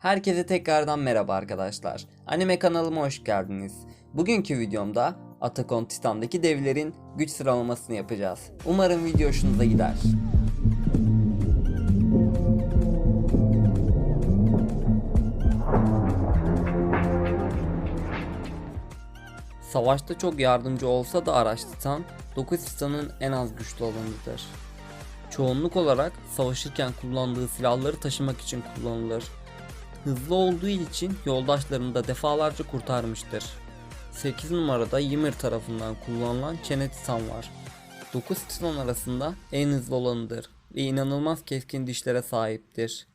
Herkese tekrardan merhaba arkadaşlar. Anime kanalıma hoş geldiniz. Bugünkü videomda Attack on Titan'daki devlerin güç sıralamasını yapacağız. Umarım video hoşunuza gider. Savaşta çok yardımcı olsa da araç Titan, 9 Titan'ın en az güçlü olanıdır. Çoğunluk olarak savaşırken kullandığı silahları taşımak için kullanılır. Hızlı olduğu için yoldaşlarını da defalarca kurtarmıştır. 8 numarada Ymir tarafından kullanılan Çene Titan var. 9 Titan arasında en hızlı olanıdır ve inanılmaz keskin dişlere sahiptir.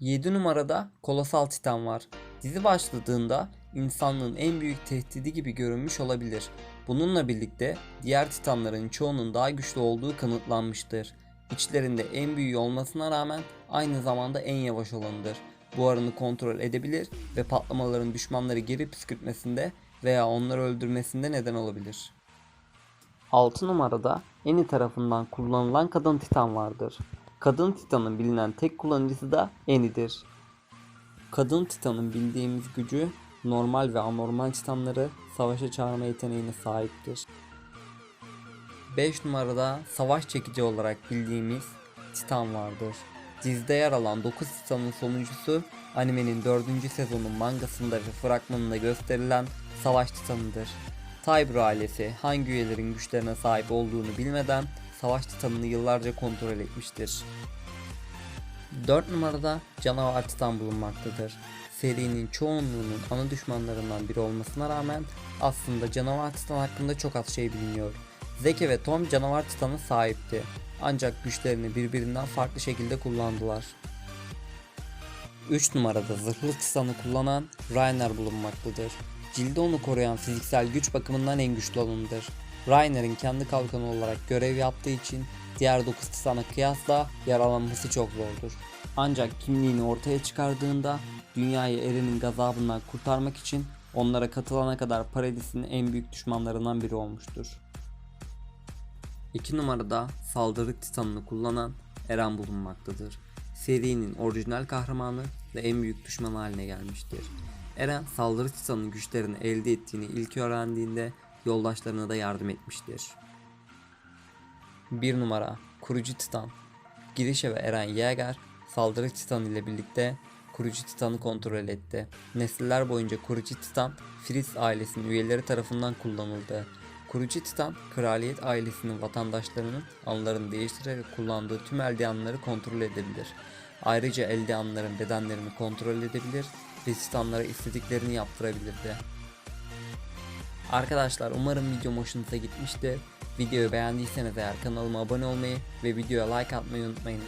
7 numarada Kolosal Titan var. Dizi başladığında insanlığın en büyük tehdidi gibi görünmüş olabilir. Bununla birlikte diğer titanların çoğunun daha güçlü olduğu kanıtlanmıştır. İçlerinde en büyüğü olmasına rağmen aynı zamanda en yavaş olanıdır. Buharını kontrol edebilir ve patlamaların düşmanları geri püskürtmesinde veya onları öldürmesinde neden olabilir. 6 numarada Eni tarafından kullanılan kadın titan vardır. Kadın titanın bilinen tek kullanıcısı da Eni'dir. Kadın titanın bildiğimiz gücü normal ve anormal titanları savaşa çağırma yeteneğine sahiptir. 5 numarada savaş çekici olarak bildiğimiz Titan vardır. Dizide yer alan 9 Titan'ın sonuncusu animenin 4. sezonun mangasında ve fragmanında gösterilen Savaş Titanı'dır. Tybur ailesi hangi üyelerin güçlerine sahip olduğunu bilmeden Savaş Titanı'nı yıllarca kontrol etmiştir. 4 numarada canavar titan bulunmaktadır. Serinin çoğunluğunun ana düşmanlarından biri olmasına rağmen aslında canavar titan hakkında çok az şey biliniyor. Zeke ve Tom canavar titana sahipti. Ancak güçlerini birbirinden farklı şekilde kullandılar. 3 numarada zırhlı titanı kullanan Rainer bulunmaktadır. Cildi onu koruyan fiziksel güç bakımından en güçlü olanıdır. Rainer'in kendi kalkanı olarak görev yaptığı için diğer 9 titana kıyasla yaralanması çok zordur. Ancak kimliğini ortaya çıkardığında dünyayı Eren'in gazabından kurtarmak için onlara katılana kadar Paradis'in en büyük düşmanlarından biri olmuştur. 2 numarada saldırı titanını kullanan Eren bulunmaktadır. Serinin orijinal kahramanı ve en büyük düşman haline gelmiştir. Eren saldırı titanının güçlerini elde ettiğini ilk öğrendiğinde yoldaşlarına da yardım etmiştir. 1 numara Kurucu Titan Girişe ve Eren Yeager saldırı Titan ile birlikte Kurucu Titan'ı kontrol etti. Nesiller boyunca Kurucu Titan Fritz ailesinin üyeleri tarafından kullanıldı. Kurucu Titan, kraliyet ailesinin vatandaşlarının anlarını değiştirerek kullandığı tüm eldiyanları kontrol edebilir. Ayrıca eldiyanların bedenlerini kontrol edebilir ve titanlara istediklerini yaptırabilirdi. Arkadaşlar umarım videom hoşunuza gitmiştir. Videoyu beğendiyseniz eğer kanalıma abone olmayı ve videoya like atmayı unutmayın.